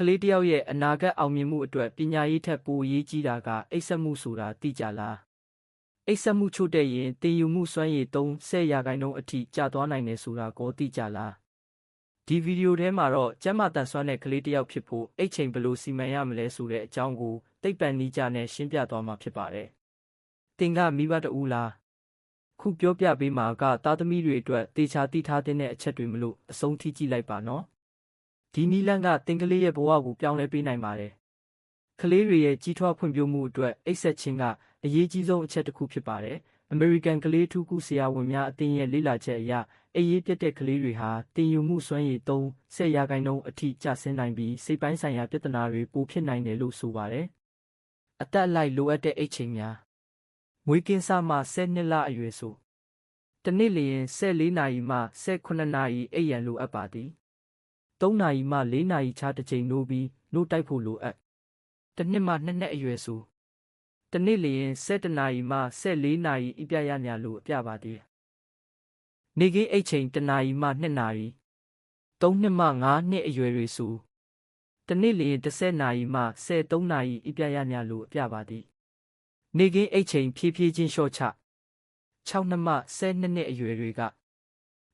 ကလေးတစ်ယောက်ရဲ့အနာဂတ်အောင်မြင်မှုအတွက်ပညာရေးထက်ပိုအရေးကြီးတာကအိပ်စက်မှုဆိုတာသိကြလားအိပ်စက်မှုချို့တဲ့ရင်တင်ယူမှုစွမ်းရည်30ရာခိုင်နှုန်းအထိကျသွားနိုင်တယ်ဆိုတာကိုသိကြလားဒီဗီဒီယိုထဲမှာတော့ကျမ်းမာတန်ဆွမ်းတဲ့ကလေးတစ်ယောက်ဖြစ်ဖို့အိတ်ချိန်ဘယ်လိုစီမံရမလဲဆိုတဲ့အကြောင်းကိုသိပ္ပံနည်းကျနဲ့ရှင်းပြသွားမှာဖြစ်ပါတယ်တင်ကမိဘတဦးလားခုပြောပြပေးမှာကသားသမီးတွေအတွက်တေချာတိထားတဲ့အချက်တွေမလို့အဆုံးထိကြည့်လိုက်ပါနော် ဒီနီလန်ကတင်ကလေးရဲ့ဘဝကိုပြောင်းလဲပေးနိုင်ပါတယ်။ကလေးတွေရဲ့ကြီးထွားဖွံ့ဖြိုးမှုအတွက်အိပ်ဆက်ခြင်းကအရေးကြီးဆုံးအချက်တစ်ခုဖြစ်ပါတယ်။ American ကလေးထူးကူဆရာဝန်များအသင်းရဲ့လေ့လာချက်အရအေးရေးပြတ်တဲ့ကလေးတွေဟာတင်ယူမှုစွမ်းရည်3ရာခိုင်နှုန်းအထိကျဆင်းနိုင်ပြီးစိတ်ပိုင်းဆိုင်ရာပြဿနာတွေပိုဖြစ်နိုင်တယ်လို့ဆိုပါတယ်။အသက်အလိုက်လိုအပ်တဲ့အိတ်ချိန်များမွေးကင်းစမှ10နှစ်လအရွယ်ဆိုတနေ့လျင်14နာရီမှ18နာရီအိပ်ရန်လိုအပ်ပါသည်။ 3နာရီမှ4နာရီခြားတစ်ချိန်နိုးပြီးနိုးတိုက်ဖို့လိုအပ်။တစ်နှစ်မှနှစ်နှစ်အရွယ်ဆို။တစ်နေ့လျင်7နာရီမှ14နာရီအပြရညာလိုအပြပါသေး။နေကင်းအိတ်ချိန်1နာရီမှ2နာရီ။3နှစ်မှ5နှစ်အရွယ်တွေဆို။တစ်နေ့လျင်10နာရီမှ13နာရီအပြရညာလိုအပြပါသည်။နေကင်းအိတ်ချိန်ဖြည်းဖြည်းချင်းလျှော့ချ။6နှစ်မှ12နှစ်အရွယ်တွေက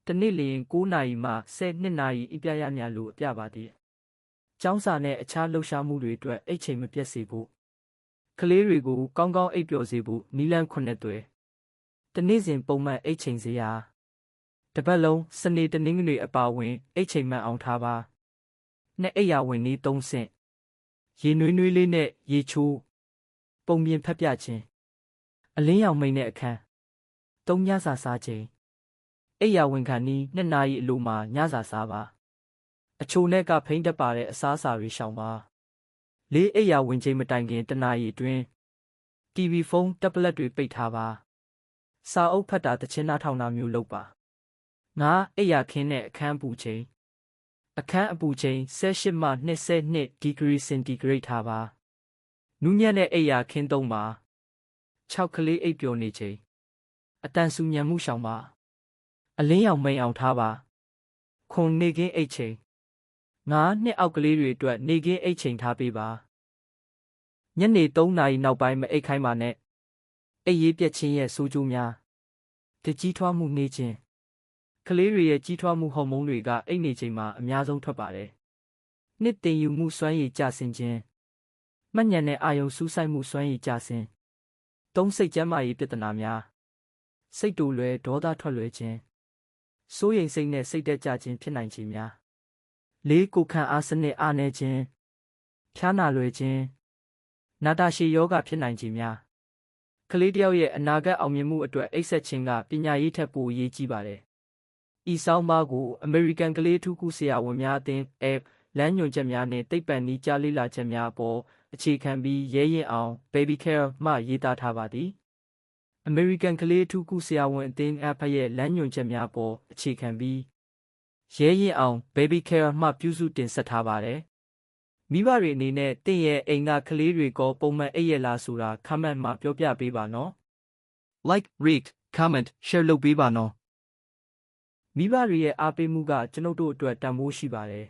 တနေ့လျင်9နာရီမှ12နာရီအပြရများလို့အပြပါသည်။ကျောင်းစာနဲ့အခြားလှုပ်ရှားမှုတွေအတွက်အိတ်ချိန်မပြတ်စေဖို့ကလေးတွေကိုကောင်းကောင်းအိပ်ပျော်စေဖို့နီလန်းခုနှစ်သွဲ။တနေ့စဉ်ပုံမှန်အိတ်ချိန်စရာတပတ်လုံးစနေတနင်္ဂနွေအပါဝင်အိတ်ချိန်မှန်အောင်ထားပါ။နှစ်အိပ်ရာဝင်နည်း3ဆင့်ရေနွေးနွေးလေးနဲ့ရေချိုးပုံပြင်ဖက်ပြခြင်းအလင်းရောင်မိန်တဲ့အခန်းသုံးညစာစားခြင်း အိယာဝန်ခံနီးနှစ်နာရီအလိုမှာညစာစားပါအချိုနဲ့ကဖိန်းတက်ပါတဲ့အစားအစာတွေရှောင်ပါလေးအိယာဝင်ချိန်မတိုင်ခင်တနာရီအတွင်း TV ဖုန်းတက်ဘလက်တွေပိတ်ထားပါစာအုပ်ဖတ်တာတချင်းနာထောင်တာမျိုးလုပ်ပါငါအိယာခင်းတဲ့အခန်းအပူချိန်အခန်းအပူချိန်18မှ22ဒီဂရီစင်တီဂရိတ်ထားပါနူးညံ့တဲ့အိယာခင်းသုံးပါ6ကလေးအိပ်ပျော်နေချိန်အတန်ဆူညံမှုရှောင်ပါ အလင်းရောင်မိန်အောင်ထားပါခွန်နေကင်းအိတ်ချိန်ငါးနှစ်အောက်ကလေးတွေအတွက်နေကင်းအိတ်ချိန်ထားပေးပါညနေ3နာရီနောက်ပိုင်းမအိတ်ခိုင်းပါနဲ့အိတ်ရေးပြက်ချင်းရဲ့ဆိုးကျိုးများတကြီးထွားမှုနေခြင်းကလေးတွေရဲ့ကြီးထွားမှုဟော်မုန်းတွေကအိတ်နေချိန်မှာအများဆုံးထွက်ပါတယ်နှစ်တင်ယူမှုစွမ်းရည်ကျဆင်းခြင်းမှတ်ဉာဏ်နဲ့အာယုံစူးစိုက်မှုစွမ်းရည်ကျဆင်းသုံးစိတ်ကျမ်းမာရေးပြဿနာများစိတ်တူလွယ်ဒေါသထွက်လွယ်ခြင်း စိုးရိမ်စိတ်နဲ့စိတ်တက်ကြခြင်းဖြစ်နိုင်ခြင်းများလေးကိုခံအားစနစ်အားနည်းခြင်းဖျားနာလွယ်ခြင်းနာတာရှည်ယောဂဖြစ်နိုင်ခြင်းများကလေးတယောက်ရဲ့အနာဂတ်အောင်မြင်မှုအတွက်အိပ်ဆက်ခြင်းကပညာရေးထက်ပိုအရေးကြီးပါတယ်ဤဆောင်ပါကို American ကလေးထူးကူဆရာဝန်များအသင်း App လမ်းညွှန်ချက်များနှင့်သိပ္ပံနည်းကြားလေ့လာချက်များအပေါ်အခြေခံပြီးရဲရင်အောင် Baby Care မှရေးသားထားပါသည် American ကလေးထူးကူဆရာဝန်အသင်း App ရဲ့လမ်းညွှန်ချက်များပေါ်အခြေခံပြီးရဲရင်အောင် Baby Care မှပြုစုတင်ဆက်ထားပါတယ်မိဘတွေအနေနဲ့တင့်ရဲ့အိမ်ကကလေးတွေကိုပုံမှန်အိပ်ရလားဆိုတာ comment မှာပြောပြပေးပါနော် like rate comment share လုပ်ပေးပါနော်မိဘတွေရဲ့အားပေးမှုကကျွန်ုပ်တို့အတွက်တန်ဖိုးရှိပါတယ်